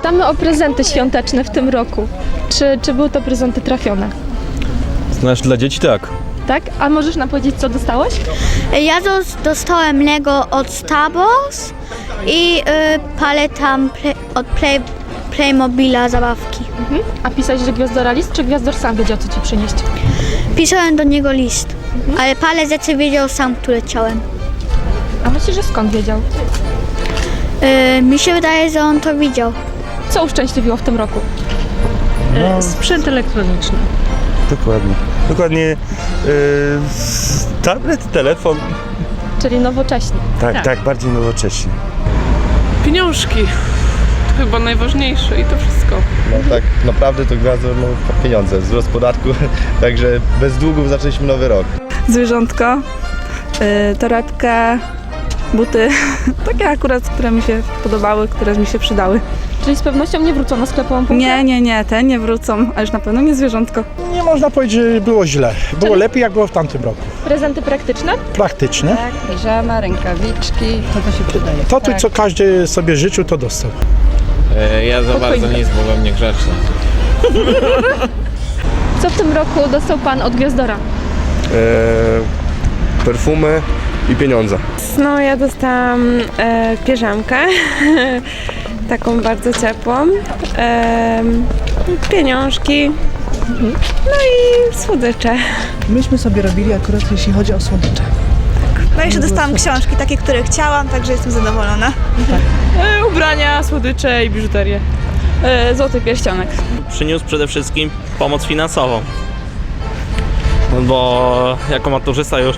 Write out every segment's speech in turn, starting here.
Pytamy o prezenty świąteczne w tym roku. Czy, czy były to prezenty trafione? Znaczy dla dzieci tak. Tak? A możesz nam powiedzieć, co dostałeś? Ja dos- dostałem Lego od Star Wars i y, paletam play, od play, Playmobila zabawki. Mhm. A pisałeś, że Gwiazdora list, czy Gwiazdor sam wiedział, co ci przynieść? Pisałem do niego list, ale parę rzeczy wiedział sam, które chciałem. A myślisz, że skąd wiedział? Y, mi się wydaje, że on to widział. Co uszczęśliwiło w tym roku? Sprzęt elektroniczny. Dokładnie. Dokładnie yy, tablet, telefon. Czyli nowocześnie. Tak, Tak. tak, bardziej nowocześnie. Pieniążki. To chyba najważniejsze i to wszystko. No tak naprawdę to Gwiazdor no, pieniądze, wzrost podatku, także bez długów zaczęliśmy nowy rok. zwierzątko, y, torebkę, buty. Takie akurat, które mi się podobały, które mi się przydały. Czyli z pewnością nie wrócą na sklepową półkę? Nie, nie, nie, te nie wrócą, a już na pewno nie zwierzątko. Nie można powiedzieć, że było źle. Było Czyli- lepiej, jak było w tamtym roku. Prezenty praktyczne? Praktyczne. Tak, piżama, rękawiczki, to to się przydaje. To, to co każdy sobie życzył, to dostał. E, Ja za bardzo nic, bo byłem niegrzeczny. Co w tym roku dostał pan od Gwiazdora? perfumy i pieniądze. No, ja dostałam e, piżamkę, taką bardzo ciepłą, e, pieniążki, no i słodycze. Myśmy sobie robili akurat jeśli chodzi o słodycze. No i jeszcze dostałam książki, takie, które chciałam, także jestem zadowolona. E, ubrania, słodycze i biżuterię. E, złoty pierścionek. Przyniósł przede wszystkim pomoc finansową. No Bo jako maturzysta już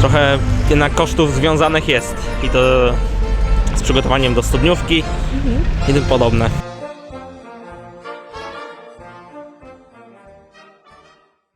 trochę jednak kosztów związanych jest. I to z przygotowaniem do studniówki i tym podobne.